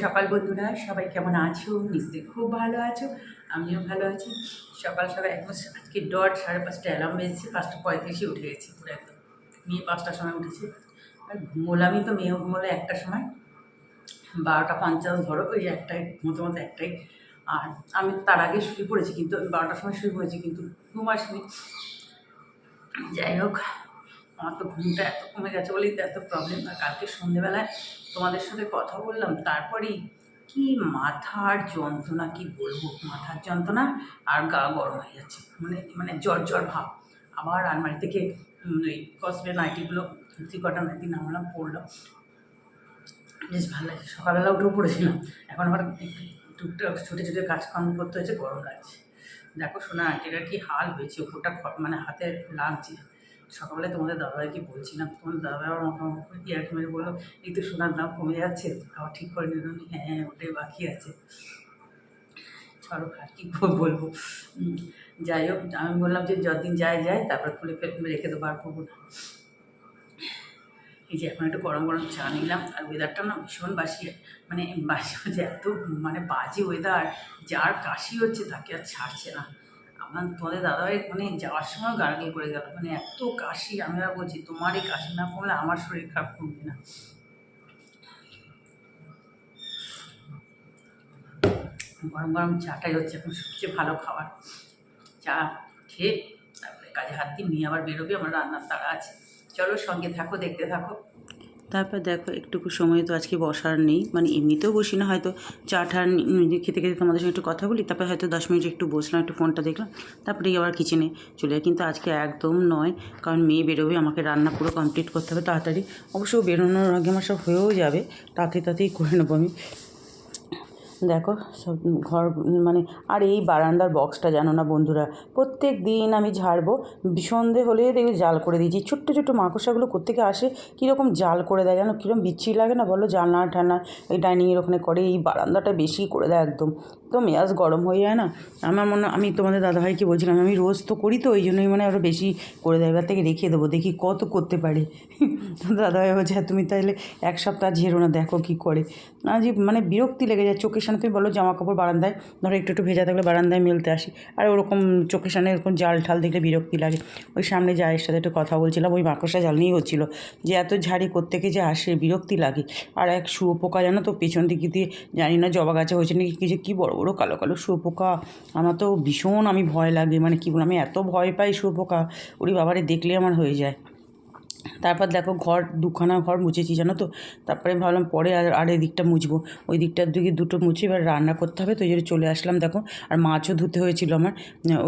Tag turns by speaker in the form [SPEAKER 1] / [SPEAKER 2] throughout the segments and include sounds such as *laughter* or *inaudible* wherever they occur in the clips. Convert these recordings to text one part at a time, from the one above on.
[SPEAKER 1] সকাল বন্ধুরা, সবাই কেমন আছো? নিশ্চয়ই খুব ভালো আছো, আমিও ভালো আছি। সকাল সকাল একদম আজকে ডট সাড়ে পাঁচটা অ্যালার্ম বেজেছে, পাঁচটা পঁয়ত্রিশে উঠে গেছি পুরো একদম। মেয়ে পাঁচটার সময় উঠেছে। আর ঘুমোলামই তো, মেয়েও ঘুমোলো একটার সময়। বারোটা পঞ্চাশ ধরো, ওই একটাই মতো মতো একটাই আর আমি তার আগে শুয়ে পড়েছি, কিন্তু বারোটার সময় শুয়ে পড়েছি, কিন্তু ঘুম আসেনি। যাই হোক, আমার তো ঘুমটা এত কমে গেছে বলেই তো এত প্রবলেম আর কালকে সন্ধেবেলায় তোমাদের সাথে কথা বললাম, তারপরেই কি মাথার যন্ত্রণা কি বলব? মাথার যন্ত্রণা আর গা গরম হয়ে যাচ্ছে মানে মানে জ্বর জ্বর ভাব। আবার আলমারি থেকে ওই কসবে নাইটিগুলো তুই কটা নাইটি নামালাম পড়লাম বেশ ভালো লাগছে, সকালবেলা উঠেও পড়েছিলাম। এখন আবার টুকটাক ছুটে ছুটে কাজকর্ম করতে হয়েছে, গরম লাগছে। দেখো শোনা আন্টিটা কি হাল হয়েছে, ওপরটা মানে হাতে লাগছে। সকালবেলায় তোমাদের দাদাভাইকে বলছিলাম? তোমার দাদা আবার আমাকে ইয়ার্কি মেরে বলল, এই তো সোনার দাম কমে যাচ্ছে আবার ঠিক করে নিল হ্যাঁ ওটাই বাকি আছে। চলো আর কি বলব। যাই হোক, আমি বললাম যে যতদিন যায় যায়, তারপর খুলে ফেলে, রেখে দেবো, আর করব না। এই যে এখন একটু গরম গরম চা নিলাম, আর ওয়েদারটা না ভীষণ বাসি মানে বাসি হচ্ছে এত মানে বাজে ওয়েদার যার কাশি হচ্ছে তাকে আর ছাড়ছে না। আমার তোমাদের দাদাভাই মানে যাওয়ার সময় গার্গেল করে গেল। মানে এত কাশি, আমি আর বলছি তোমার এই কাশি না কমলে আমার শরীর খারাপ কমবে না। গরম গরম চাটাই হচ্ছে এখন সবচেয়ে ভালো খাবার। চা খেয়ে তারপরে কাজে হাত দিয়ে নিয়ে আবার বেরোবে, আমার রান্নার তাড়া আছে। চলো সঙ্গে থাকো, দেখতে থাকো।
[SPEAKER 2] তারপর দেখো, একটুকু সময় তো আজকে বসার নেই। মানে এমনিতেও বসি না, হয়তো চা টা খেতে খেতে তোমাদের সঙ্গে একটু কথা বলি, তারপর হয়তো দশ মিনিট একটু বসলাম, একটু ফোনটা দেখলাম, তারপরে আবার কিচেনে চলে যায়। কিন্তু আজকে একদম নয়, কারণ মেয়ে বেরোবে, আমাকে রান্না পুরো কমপ্লিট করতে হবে তাড়াতাড়ি। অবশ্য বেরোনোর আগে আমার সব হয়েও যাবে, তাতে তাতেই করে নেব আমি। দেখো, সব ঘর মানে আর এই বারান্দার বক্সটা জানো না বন্ধুরা? প্রত্যেক দিন আমি ঝাড়বো, সন্ধে হলে দেখবে জাল করে দিয়েছি। ছোট্ট ছোট্ট মাকড়সাগুলো কোত্থেকে আসে, কীরকম জাল করে দেয় জানো? কীরকম বিচ্ছি লাগে না? বলো জানলা ঠান্না এই ডাইনিংয়ের ওখানে করে, এই বারান্দাটা বেশি করে দেয় একদম। তো মেয়াজ গরম হয়ে যায় না? আমার মনে, আমি তোমাদের দাদাভাইকে বলছিলাম, আমি রোজ তো করি তো ওই জন্যই মানে আরও বেশি করে দেয়। এবার থেকে রেখে দেবো, দেখি কত করতে পারে। দাদাভাই বলছে হ্যাঁ তুমি তাহলে এক সপ্তাহ ঝেড়ো না, দেখো কী করে। না যে মানে বিরক্তি লেগে যায়, চোখের সামনে তুমি বলো জামা কাপড় বারান্দায়, ধরো একটু একটু ভেজা থাকলে বারান্দায় মেলতে আসি। আর ওরকম চোখের সামনে এরকম জাল ঠাল দেখলে বিরক্তি লাগে। ওই সামনে জায়ের সাথে একটু কথা বলছিলাম, ওই মাকড়সা জাল নিয়েই হচ্ছিল। যে এত ঝাড়ি কোত্থেকে যে আসে বিরক্তি লাগে। আর এক শুয়োপোকা জানো তো, পেছন দিকে দিয়ে জানি না জবা গাছে হয়েছে নাকি কিছু কী বড় বড় কালো কালো শুয়োপোকা। আমার তো ভীষণ আমি ভয় লাগে মানে কী বলব, আমি এত ভয় পাই শুয়োপোকা। ওরি বাবারে, দেখলে আমার হয়ে যায়। তারপর দেখো ঘর, দুখানা ঘর মুছেছি, জানো তো? তারপরে ভাবলাম পরে আর আর এই দিকটা মুছবো। ওই দিকটার দিকে দুটো মুছে এবার রান্না করতে হবে, তো ওই জন্য চলে আসলাম, দেখো। আর মাছও ধুতে হয়েছিল আমার,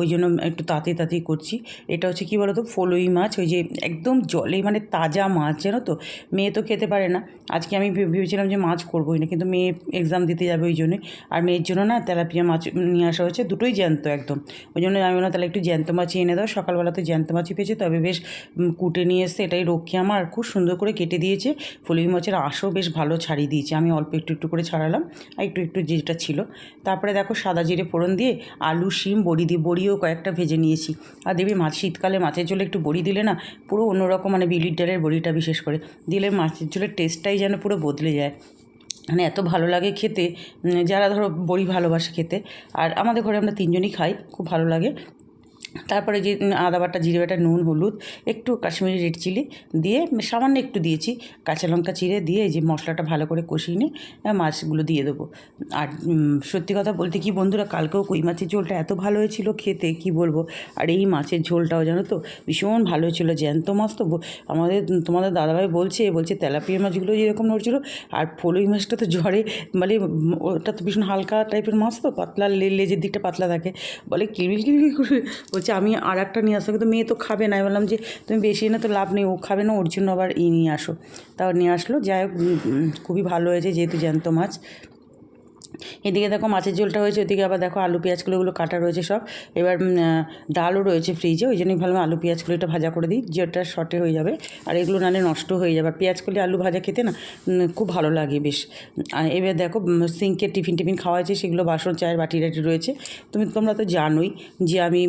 [SPEAKER 2] ওই জন্য একটু তাঁতি তাঁতি করছি। এটা হচ্ছে কী বলো তো ফলই মাছ, ওই যে একদম জলে মানে তাজা মাছ, জানো তো? মেয়ে তো খেতে পারে না। আজকে আমি ভেবেছিলাম যে মাছ করবোই না, কিন্তু মেয়ে এক্সাম দিতে যাবে ওই জন্যই আর মেয়ের জন্য না তেলাপিয়া মাছ নিয়ে আসা হয়েছে, দুটোই জ্যান্ত একদম। ওই জন্য আমি বললাম তাহলে একটু জ্যান্ত মাছই এনে দাও সকালবেলা তো জ্যান্ত মাছই পেয়েছে, তবে বেশ কুটে নিয়ে এসছে, এটাই রক্ষী আমার খুব সুন্দর করে কেটে দিয়েছে। ফলুই মাছের আঁশও বেশ ভালো ছাড়িয়ে দিয়েছে। আমি অল্প একটু একটু করে ছাড়ালাম। আর একটু একটু যেটা ছিল। তারপরে দেখো সাদা জিরে ফোড়ন দিয়ে আলু, শিম, বড়ি দিয়ে বড়িও কয়েকটা ভেজে নিয়েছি। আর দেখবি মাছ শীতকালে মাছের ঝোলে একটু বড়ি দিলে না পুরো অন্যরকম মানে বিলির ডালের বড়িটা বিশেষ করে। দিলে মাছের ঝোলের টেস্টটাই যেন পুরো বদলে যায়। মানে এত ভালো লাগে খেতে। যারা ধরো বড়ি ভালোবাসে খেতে। আর আমাদের ঘরে আমরা তিনজনই খাই। খুব ভালো লাগে। তারপরে যে আদা বাটা, জিরে বাটা, নুন, হলুদ, একটু কাশ্মীরি রেড চিলি দিয়ে সামান্য একটু দিয়েছি। কাঁচা লঙ্কা চিড়ে দিয়ে যে মশলাটা ভালো করে কষিয়ে নিয়ে মাছগুলো দিয়ে দেবো। আর সত্যি কথা বলতে কি বন্ধুরা, কালকেও কই মাছের ঝোলটা এত ভালো হয়েছিল খেতে, কি বলব? আর এই মাছের ঝোলটাও জানো তো, ভীষণ ভালো হয়েছিল, জ্যান্ত মাছ তো আমাদের, তোমাদের দাদাভাই বলছে বলছে তেলাপিয়া মাছগুলো যেরকম নড়ছিল আর ফলই মাছটা তো জ্বরে মানে ওটা তো ভীষণ হালকা টাইপের মাছ তো, পাতলা লেজের দিকটা পাতলা থাকে। বলে কিলবিল কিলবিল করে বলছে, আমি আর একটা নিয়ে আসো। কিন্তু মেয়ে তো খাবে না। বললাম যে, তুমি বেশি না তো লাভ নেই, ও খাবে না, ওর জন্য আবার ই নিয়ে আসো। তাও নিয়ে আসলো। যাই হোক খুবই ভালো হয়েছে, যেহেতু জ্যান্ত মাছ। এদিকে দেখো মাছের ঝোলটা হয়েছে, ওদিকে আবার দেখো আলু পেঁয়াজগুলো ওগুলো কাটা রয়েছে সব। এবার ডালও রয়েছে ফ্রিজে ওই জন্যই ভাবলাম আলু পেঁয়াজগুলো এটা ভাজা করে দিই, যেটা শর্টে হয়ে যাবে। আর এগুলো নালে নষ্ট হয়ে যাবে। আর পেঁয়াজ আলু ভাজা খেতে না খুব ভালো লাগে বেশ। এবার দেখো সিঙ্কের টিফিন টিফিন খাওয়া হয়েছে, সেগুলো বাসন, চায়ের বাটি টাটি রয়েছে। তুমি, তোমরা তো জানোই যে আমি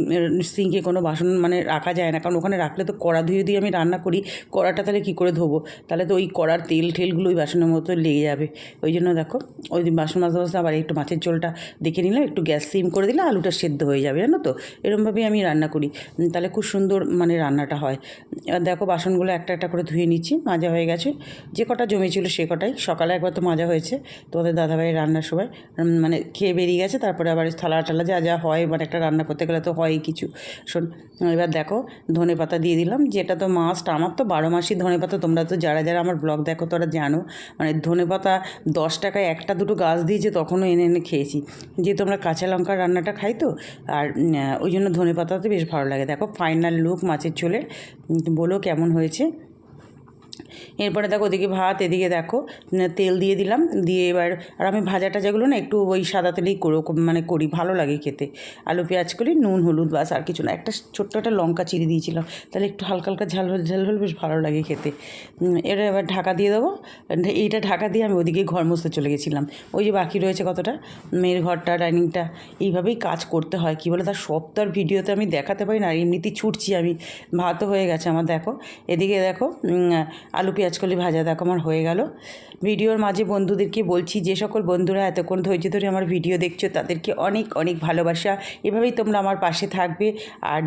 [SPEAKER 2] সিঙ্কে কোনো বাসন মানে রাখা যায় না। কারণ ওখানে রাখলে তো কড়া ধুয়ে দিয়ে আমি রান্না করি, কড়াটা তাহলে কী করে ধোবো? তাহলে তো ওই কড়ার তেল ঠেলগুলো ওই বাসনের মতো লেগে যাবে। ওই জন্য দেখো, ওই বাসন মাজতে আবার একটু মাছের ঝোলটা দেখে নিলাম, একটু গ্যাস সিম করে দিলে আলুটা সেদ্ধ হয়ে যাবে, জানো তো? এরমভাবেই আমি রান্না করি। তাহলে খুব সুন্দর মানে রান্নাটা হয়। দেখো বাসনগুলো একটা একটা করে ধুয়ে নিচ্ছি, মাজা হয়ে গেছে। যে কটা জমেছিল সে কটাই। সকালে একবার তো মাজা হয়েছে, তোমাদের দাদাভাইয়ের রান্নার সময়। মানে খেয়ে বেরিয়ে গেছে, তারপরে আবার থালা টালা যা যা হয় মানে একটা রান্না করতে গেলে তো হয়ই কিছু। শোন, এবার দেখো, ধনে পাতা দিয়ে দিলাম, যেটা তো মাস্ট আমার তো বারো মাসই ধনে পাতা, তোমরা তো যারা যারা আমার ব্লগ দেখো, তোরা জানো। মানে ধনে পাতা দশ টাকায় একটা দুটো গাছ দিয়েছে তখনও এনে এনে খেয়েছি। যেহেতু আমরা কাঁচা লঙ্কার রান্নাটা খাই তো, আর ওই জন্য ধনে পাতাতে বেশ ভালো লাগে। দেখো ফাইনাল লুক মাছের ঝোলের। বলো কেমন হয়েছে? এরপরে দেখো ওদিকে ভাত, এদিকে দেখো তেল দিয়ে দিলাম, দিয়ে এবার, আর আমি ভাজা টাজাগুলো না একটু ওই সাদা তেলেই করো মানে করি, ভালো লাগে খেতে। আলু, পেঁয়াজ করি, নুন, হলুদ বাস আর কিছু না। একটা ছোট্ট একটা লঙ্কা চিড়ে দিয়েছিলাম, তাহলে একটু হালকা হালকা ঝাল ঝাল ঝাল বেশ ভালো লাগে খেতে। এটা এবার ঢাকা দিয়ে দেবো এইটা ঢাকা দিয়ে আমি ওদিকে ঘর মুছতে চলে গেছিলাম। ওই যে বাকি রয়েছে কতটা? মেয়ের ঘরটা, ডাইনিংটা, এইভাবেই কাজ করতে হয়, কী বলে? তার সব তো আর ভিডিওতে আমি দেখাতে পারি না এমনিতেই ছুটছি আমি, ভাতও হয়ে গেছে আমার, দেখো। এদিকে দেখো আলু, পেঁয়াজ কলি ভাজা, দেখো আমার হয়ে গেল। ভিডিওর মাঝে বন্ধুদেরকে বলছি, যে সকল বন্ধুরা এতক্ষণ ধৈর্য ধরে আমার ভিডিও দেখছ, তাদেরকে অনেক অনেক ভালোবাসা। এভাবেই তোমরা আমার পাশে থাকবে। আর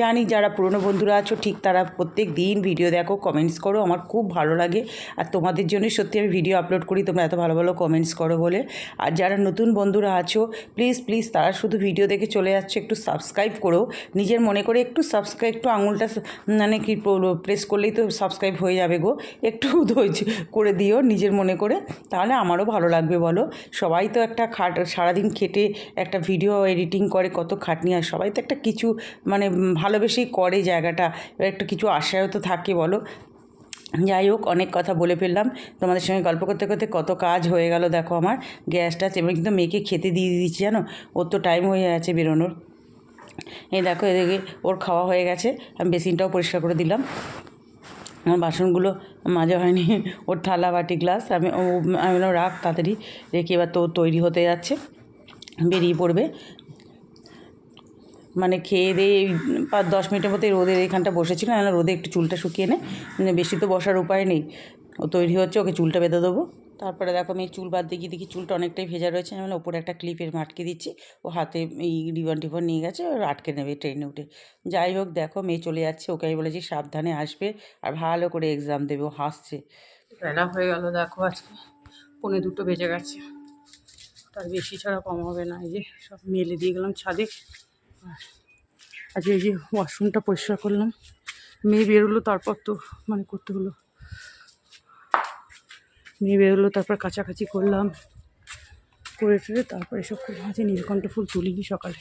[SPEAKER 2] জানি যারা পুরনো বন্ধুরা আছো, ঠিক তারা প্রত্যেক দিন ভিডিও দেখো কমেন্টস করো, আমার খুব ভালো লাগে। আর তোমাদের জন্যই সত্যি আমি ভিডিও আপলোড করি, তোমরা এত ভালো ভালো কমেন্টস করো বলে। আর যারা নতুন বন্ধুরা আছো প্লিজ প্লিজ তারা শুধু ভিডিও দেখে চলে যাচ্ছে, একটু সাবস্ক্রাইব করো। নিজের মনে করে একটু সাবস্ক্রাইব একটু আঙুলটা মানে কি প্রেস করলেই তো সাবস্ক্রাইব হয়ে যাবে গো। একটু *laughs* ধৈর্য করে দিও নিজের মনে করে, তাহলে আমারও ভালো লাগবে বলো। সবাই তো একটা খাট, সারাদিন খেটে একটা ভিডিও এডিটিং করে কত খাটনি আর সবাই তো একটা কিছু মানে ভালোবেসেই করে জায়গাটা, এবার একটা কিছু আশায়ও তো থাকে বলো। যাই হোক, অনেক কথা বলে ফেললাম। তোমাদের সঙ্গে গল্প করতে করতে কত কাজ হয়ে গেল দেখো আমার। গ্যাস গ্যাসটা এবার কিন্তু মেয়েকে খেতে দিয়ে দিচ্ছি জানো? ওর তো টাইম হয়ে আছে বেরোনোর। এই দেখো এদিকে ওর খাওয়া হয়ে গেছে, আমি বেসিনটাও পরিষ্কার করে দিলাম। আমার বাসনগুলো মাজা হয়নি। ওর থালা বাটি গ্লাস, আমি ও, আমি রাখ তাড়াতাড়ি, রেখে এবার তো তৈরি হতে যাচ্ছে, বেরিয়ে পড়বে। মানে খেয়ে দিয়ে পাঁচ, দশ মিনিটের মধ্যে রোদের এখানটা বসেছিল রোদে একটু চুলটা শুকিয়ে নেয় মানে বেশি তো বসার উপায় নেই। ও তৈরি হচ্ছে, ওকে চুলটা বেঁধে দেবো। তারপরে দেখো আমি চুল বাদ দিয়ে দেখি চুলটা অনেকটাই ভেজা রয়েছে, আমি ওপরে একটা ক্লিপের মাটকে দিচ্ছি, ও হাতে এই রিবন টিবন নিয়ে গেছে ওর আটকে নেবে ট্রেনে উঠে। যাই হোক দেখো মেয়ে চলে যাচ্ছে, ওকে আমি বলেছি সাবধানে আসবে আর ভালো করে এক্সাম দেবে, ও হাসছে।
[SPEAKER 1] বেলা হয়ে গেল দেখো আজকে, পৌনে দুটো বেজে গেছে। তার বেশি ছাড়া কম হবে না, এই যে সব মেলে দিয়ে গেলাম ছাদে। আর আজকে এই যে ওয়াশরুমটা পরিষ্কার করলাম, মেয়ে বেরোলো তারপর তো মানে করতে হলো। মেয়ে বেরোলো, তারপর কাছাকাছি করলাম। করে টরে তারপর এসব করলাম আজকে নীলকণ্ঠ ফুল তুলিনি সকালে।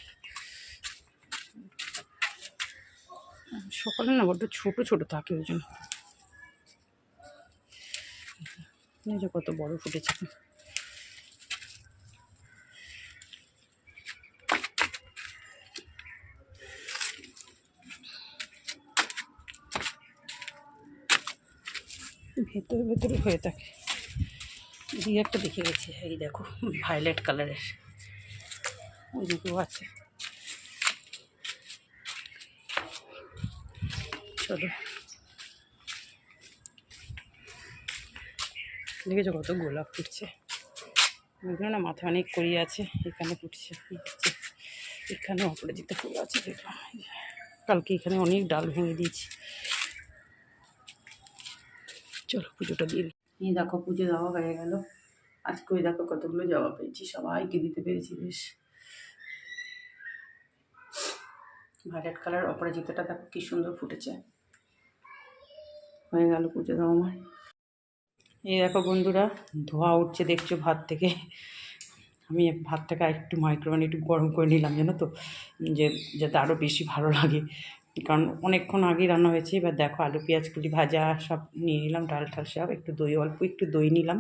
[SPEAKER 1] সকালে না বড্ড ছোটো ছোটো থাকে ওই জন্য। কত বড় ফুটেছে। ভেতরে ভেতরে হয়ে থাকে। দিয়ে একটা দেখে গেছি। এই দেখো ভায়োলেট কালারের ওই দিকেও আছে। চলো। দেখেছ কত গোলাপ ফুটছে? ওইগুলো না মাথা অনেক করিয়ে আছে, এখানে ফুটছে হচ্ছে। এখানে অপরাজিতা ফুল আছে কালকে এখানে অনেক ডাল ভেঙে দিয়েছি। চলো পুজোটা দিয়ে এই দেখো, পুজো দেওয়া হয়ে গেল। আজকে ওই দেখো কতগুলো জবা পেয়েছি, সবাইকে দিতে পেরেছি বেশ। ভায়োলেট কালার অপরাজিতাটা দেখো কি সুন্দর ফুটেছে। হয়ে গেল পুজো দেওয়া আমার। এই দেখো বন্ধুরা, ধোয়া উঠছে দেখছ ভাত থেকে। আমি ভাতটাকে একটু মাইক্রোওভেনে একটু গরম করে নিলাম, জানো তো? যে, যাতে আরও বেশি ভালো লাগে। কারণ অনেকক্ষণ আগে রান্না হয়েছে, এবার দেখো আলু পেঁয়াজগুলি ভাজা সব নিয়ে নিলাম, ডাল টাল সব একটু দই, অল্প একটু দই নিলাম।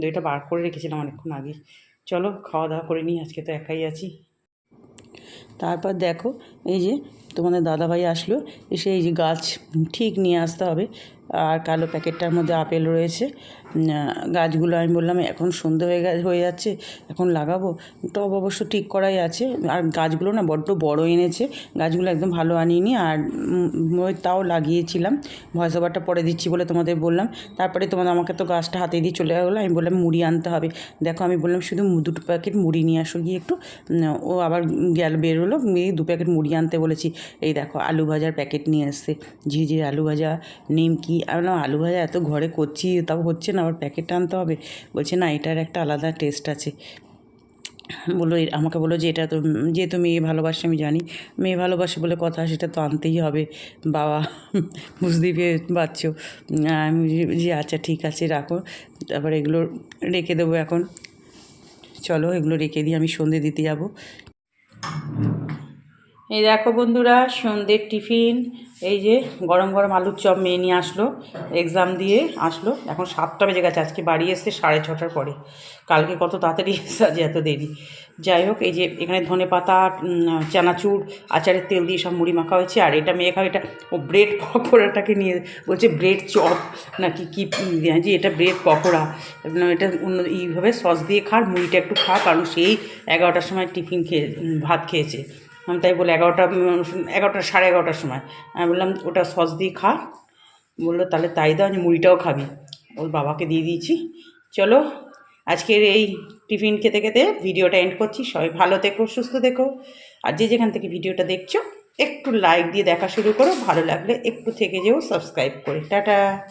[SPEAKER 1] দইটা বার করে রেখেছিলাম অনেকক্ষণ আগে।
[SPEAKER 2] চলো খাওয়া দাওয়া করে নিই, আজকে তো একাই আছি। তারপর দেখো, এই যে তোমাদের দাদাভাই আসলো, এসে এই যে গাছ ঠিক নিয়ে আসতে হবে। আর কালো প্যাকেটটার মধ্যে আপেল রয়েছে। গাছগুলো আমি বললাম, এখন সন্ধে হয়ে গে- হয়ে যাচ্ছে, এখন লাগাবো। টব অবশ্য ঠিক করাই আছে। আর গাছগুলো না বড্ড বড় এনেছে, গাছগুলো একদম ভালো আনিনি। আর তাও লাগিয়েছিলাম। ভয়েস ওভারটা পরে দিচ্ছি বলে তোমাদের বললাম। তারপরে তোমাদের আমাকে তো গাছটা হাতে দিয়ে চলে গেলো, আমি বললাম, মুড়ি আনতে হবে। দেখো, আমি বললাম, শুধু দুটো প্যাকেট মুড়ি নিয়ে আসো গিয়ে একটু। ও আবার গেল, বেরোলো দু প্যাকেট মুড়ি আনতে বলেছি। এই দেখো আলু ভাজার প্যাকেট নিয়ে এসছে। ঝিঝির আলু ভাজা নিমকি আমি বললাম আলু ভাজা এত ঘরে করছি, তাও হচ্ছে না, আবার প্যাকেট আনতে হবে। বলছে, না, এটার একটা আলাদা টেস্ট আছে। বলল, এ- আমাকে বলো যে, এটা তো যেহেতু মেয়ে ভালোবাসে, আমি জানি। মেয়ে ভালোবাসে বলে কথা, সেটা তো আনতেই হবে। বাবা, বুঝতেই পেরে পারছ? আমি যে আচ্ছা ঠিক আছে, রাখো। তারপর এগুলো রেখে দেবো এখন। চলো, এগুলো রেখে দিয়ে আমি সন্ধে দিতে যাব। এই দেখো বন্ধুরা, সন্ধ্যের টিফিন, এই যে গরম গরম আলুর চপ মেয়ে নিয়ে আসলো এক্সাম দিয়ে আসলো। এখন সাতটা বেজে গেছে, আজকে বাড়ি এসছে সাড়ে ছটার পরে। কালকে কত তাড়াতাড়ি *laughs* আজ এত দেরি। যাই হোক, এই যে এখানে ধনে পাতা চানাচুর, আচারের তেল দিয়ে সব মুড়ি মাখা হয়েছে, আর এটা মেয়ে খাও এটা ও ব্রেড পকোড়াটাকে নিয়ে বলছে ব্রেড চপ নাকি কি যে এটা ব্রেড পকোড়া। এটা অন্য এইভাবে সস দিয়ে খা মুড়িটা একটু খা, কারণ সেই এগারোটার সময় টিফিন খেয়ে ভাত খেয়েছে। আমি তাই বলে এগারোটা এগারোটা, সাড়ে এগারোটার সময়। আমি বললাম, ওটা সস দিয়ে খা। বলল, তাহলে তাই দাও, আমি মুড়িটাও খাবি। ওর বাবাকে দিয়ে দিয়েছি। চলো, আজকের এই টিফিন খেতে খেতে ভিডিওটা এন্ড করছি। সবাই ভালো থেকো, সুস্থ থেকো। আর যে যেখান থেকে ভিডিওটা দেখছ, একটু লাইক দিয়ে দেখা শুরু করো। ভালো লাগলে একটু থেকে যেও সাবস্ক্রাইব করে। টাটা।